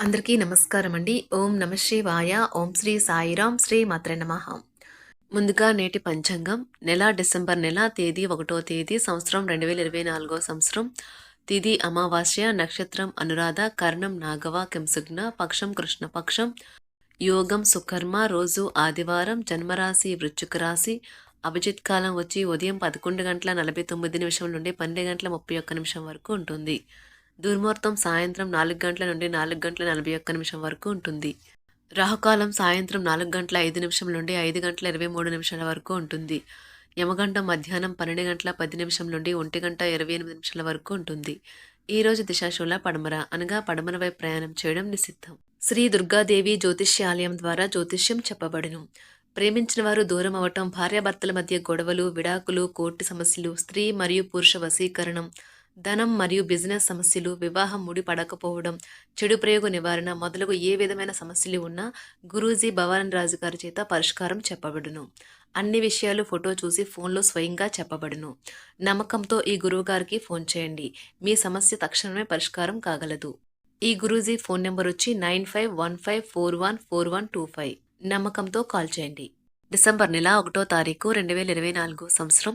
అందరికీ నమస్కారం అండి. ఓం నమ శివాయ. ఓం శ్రీ సాయిరాం. శ్రీ మాత్ర నమ. ముందుగా నేటి పంచాంగం. నెల డిసెంబర్ నెల తేదీ ఒకటో తేదీ సంవత్సరం రెండు వేల ఇరవై నాలుగో సంవత్సరం. తిది అమావాస్య నక్షత్రం అనురాధ కర్ణం నాగవ కింసుగ్న పక్షం కృష్ణపక్షం యోగం సుకర్మ రోజు ఆదివారం జన్మరాశి వృశ్చిక రాశి. అభిజిత్ కాలం వచ్చి ఉదయం పదకొండు గంటల నలభై తొమ్మిది నిమిషం నుండి పన్నెండు గంటల ముప్పై ఒక్క నిమిషం వరకు ఉంటుంది. దుర్ముహూర్తం సాయంత్రం నాలుగు గంటల నుండి నాలుగు గంటల నలభై ఒక్క నిమిషం వరకు ఉంటుంది. రాహుకాలం సాయంత్రం నాలుగు గంటల ఐదు నిమిషం నుండి ఐదు గంటల ఇరవై మూడు నిమిషాల వరకు ఉంటుంది. యమగంట మధ్యాహ్నం పన్నెండు గంటల పది నిమిషం నుండి ఒంటి గంట ఇరవై ఎనిమిది నిమిషాల వరకు ఉంటుంది. ఈ రోజు దిశాశూల పడమర అనగా పడమర వైపు ప్రయాణం చేయడం నిషిద్ధం. శ్రీ దుర్గాదేవి జ్యోతిష్యాలయం ద్వారా జ్యోతిష్యం చెప్పబడును. ప్రేమించిన వారు దూరం అవటం భార్యాభర్తల మధ్య గొడవలు విడాకులు కోర్టు సమస్యలు స్త్రీ మరియు పురుష వశీకరణం ధనం మరియు బిజినెస్ సమస్యలు వివాహం ముడిపడకపోవడం చెడు ప్రయోగ నివారణ మొదలగు ఏ విధమైన సమస్యలు ఉన్నా గురూజీ భవాన్ రాజు గారి చేత పరిష్కారం చెప్పబడును. అన్ని విషయాలు ఫోటో చూసి ఫోన్లో స్వయంగా చెప్పబడును. నమ్మకంతో ఈ గురువు గారికి ఫోన్ చేయండి. మీ సమస్య తక్షణమే పరిష్కారం కాగలదు. ఈ గురూజీ ఫోన్ నెంబర్ వచ్చి nine five one five four one four one two five. నమ్మకంతో కాల్ చేయండి. డిసెంబర్ నెల ఒకటో తారీఖు రెండు వేల ఇరవై నాలుగు సంవత్సరం.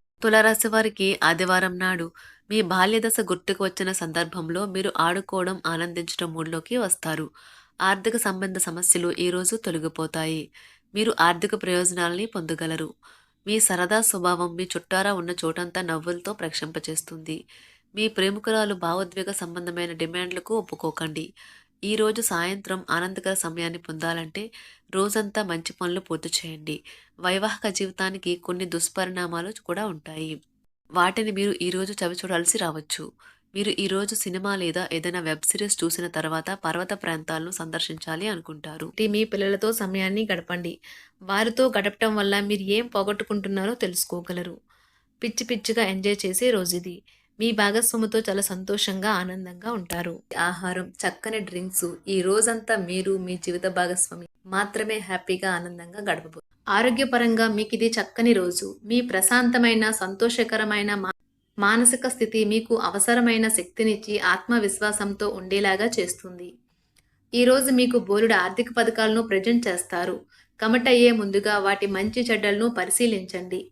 తులారాశి వారికి ఆదివారం నాడు మీ బాల్యదశ గుర్తుకు వచ్చిన సందర్భంలో మీరు ఆడుకోవడం ఆనందించడం మూడ్లోకి వస్తారు. ఆర్థిక సంబంధ సమస్యలు ఈరోజు తొలగిపోతాయి. మీరు ఆర్థిక ప్రయోజనాలని పొందగలరు. మీ సరదా స్వభావం మీ చుట్టారా ఉన్న చోటంతా నవ్వులతో ప్రక్షంపచేస్తుంది. మీ ప్రేమికురాలు భావోద్వేగ సంబంధమైన డిమాండ్లకు ఒప్పుకోకండి. ఈరోజు సాయంత్రం ఆనందకర సమయాన్ని పొందాలంటే రోజంతా మంచి పనులు పూర్తి చేయండి. వైవాహిక జీవితానికి కొన్ని దుష్పరిణామాలు కూడా ఉంటాయి. వాటిని మీరు ఈరోజు చవి చూడాల్సి రావచ్చు. మీరు ఈరోజు సినిమా లేదా ఏదైనా వెబ్ సిరీస్ చూసిన తర్వాత పర్వత ప్రాంతాలను సందర్శించాలి అనుకుంటారు. మీ పిల్లలతో సమయాన్ని గడపండి. వారితో గడపటం వల్ల మీరు ఏం పోగొట్టుకుంటున్నారో తెలుసుకోగలరు. పిచ్చి పిచ్చిగా ఎంజాయ్ చేసే రోజు ఇది. మీ భాగస్వామితో చాలా సంతోషంగా ఆనందంగా ఉంటారు. ఆహారం చక్కని డ్రింక్స్ ఈ రోజంతా మీరు మీ జీవిత భాగస్వామి. మాత్రమే హ్యాపీగా ఆనందంగా గడపబోతుంది ఆరోగ్యపరంగా మీకు ఇది చక్కని రోజు. మీ ప్రశాంతమైన సంతోషకరమైన మా- మానసిక స్థితి మీకు అవసరమైన శక్తినిచ్చి ఆత్మవిశ్వాసంతో ఉండేలాగా చేస్తుంది. ఈ రోజు మీకు బోలుడు ఆర్థిక పథకాలను ప్రజెంట్ చేస్తారు. కమటయ్యే ముందుగా వాటి మంచి చెడ్డలను పరిశీలించండి.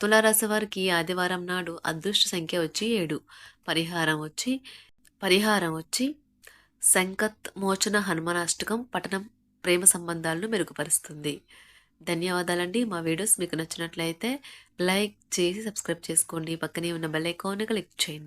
తులారాశి వారికి ఆదివారం నాడు అదృష్ట సంఖ్య వచ్చి ఏడు. పరిహారం వచ్చి పరిహారం వచ్చి సంకత్ మోచన హనుమానాష్టకం పఠనం ప్రేమ సంబంధాలను మెరుగుపరుస్తుంది. ధన్యవాదాలండి. మా వీడియోస్ మీకు నచ్చినట్లయితే లైక్ చేసి సబ్స్క్రైబ్ చేసుకోండి. పక్కనే ఉన్న బెల్ ఐకాన్ని క్లిక్ చేయండి.